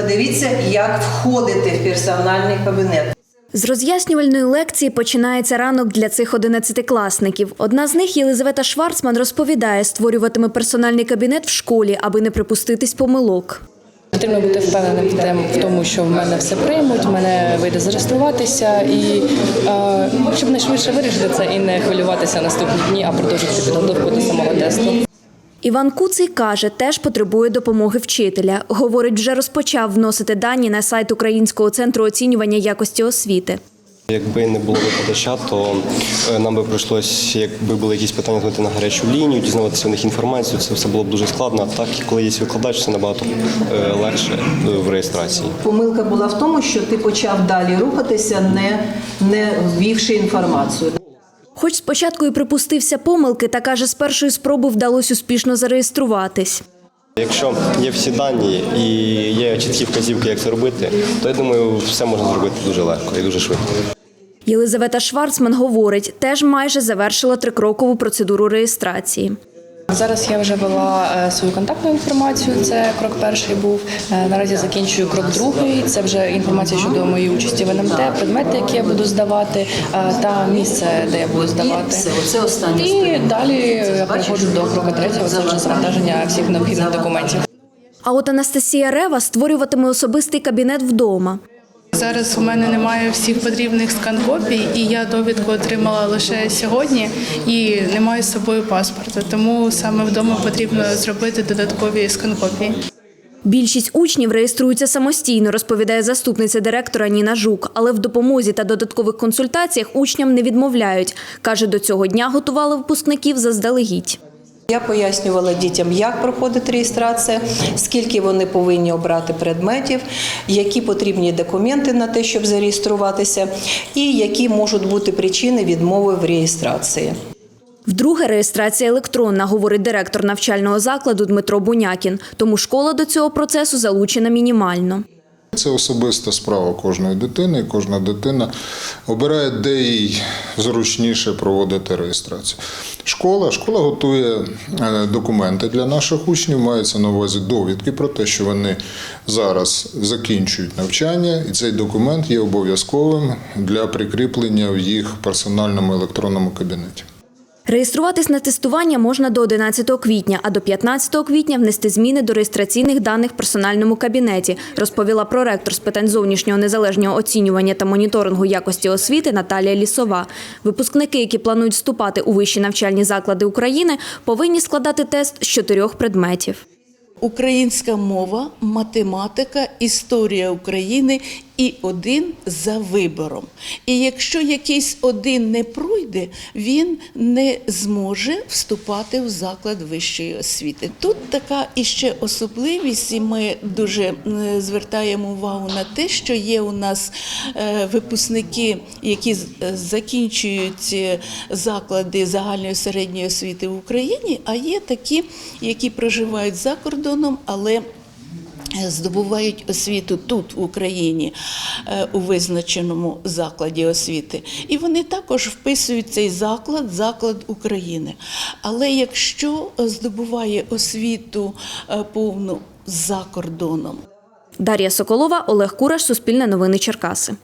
Подивіться, як входити в персональний кабінет. З роз'яснювальної лекції починається ранок для цих одинадцятикласників. Одна з них, Єлизавета Шварцман, розповідає, створюватиме персональний кабінет в школі, аби не припуститись помилок. Потрібно бути впевненим в тому, що в мене все приймуть, в мене вийде зареєструватися, і е, щоб найшвидше вирішити це і не хвилюватися наступні дні, а продовжити підготовку до самого тесту. Іван Куций каже, теж потребує допомоги вчителя. Говорить, вже розпочав вносити дані на сайт Українського центру оцінювання якості освіти. Якби не було викладача, то е, нам би прийшлось, якби були якісь питання, дзвонити на гарячу лінію, дізнаватися у них інформацію. Це все було б дуже складно. А так, коли є викладач, це набагато е, легше е, в реєстрації. Помилка була в тому, що ти почав далі рухатися, не, не ввівши інформацію. Хоч спочатку і припустився помилки, та каже, з першої спроби вдалося успішно зареєструватись. Якщо є всі дані і є чіткі вказівки, як це робити, то я думаю, все можна зробити дуже легко і дуже швидко. Єлизавета Шварцман говорить, теж майже завершила трикрокову процедуру реєстрації. Зараз я вже вела е, свою контактну інформацію. Це крок перший був. Е, Наразі закінчую крок другий. Це вже інформація щодо моєї участі в НМТ, предмети, які я буду здавати, е, та місце, де я буду здавати. оце останнє І далі я переходжу до кроку третього. Це вже завантаження всіх необхідних документів. А от Анастасія Рева створюватиме особистий кабінет вдома. Зараз у мене немає всіх потрібних скан-копій, і я довідку отримала лише сьогодні і не маю з собою паспорта. Тому саме вдома потрібно зробити додаткові скан-копії. Більшість учнів реєструються самостійно, розповідає заступниця директора Ніна Жук. Але в допомозі та додаткових консультаціях учням не відмовляють. Каже, до цього дня готували випускників заздалегідь. Я пояснювала дітям, як проходить реєстрація, скільки вони повинні обрати предметів, які потрібні документи на те, щоб зареєструватися, і які можуть бути причини відмови в реєстрації. Вдруге, реєстрація електронна, говорить директор навчального закладу Дмитро Бунякін. Тому школа до цього процесу залучена мінімально. Це особиста справа кожної дитини. і Кожна дитина обирає, де їй зручніше проводити реєстрацію. Школа школа готує е, документи для наших учнів. Мається на увазі довідки про те, що вони зараз закінчують навчання, і цей документ є обов'язковим для прикріплення в їх персональному електронному кабінеті. Реєструватись на тестування можна до 11 квітня, а до 15 квітня внести зміни до реєстраційних даних в персональному кабінеті, розповіла проректор з питань зовнішнього незалежного оцінювання та моніторингу якості освіти Наталія Лісова. Випускники, які планують вступати у вищі навчальні заклади України, повинні складати тест з чотирьох предметів. Українська мова, математика, історія України і один за вибором. І якщо якийсь один не пройде, він не зможе вступати в заклад вищої освіти. Тут така іще особливість, і ми дуже е, звертаємо увагу на те, що є у нас е, випускники, які е, закінчують заклади загальної середньої освіти в Україні, а є такі, які проживають за кордоном, але здобувають освіту тут, в Україні, е, у визначеному закладі освіти. І вони також вписують цей заклад, заклад України. Але якщо здобуває освіту е, повну за кордоном, Дар'я Соколова, Олег Кураш, Суспільне новини Черкаси.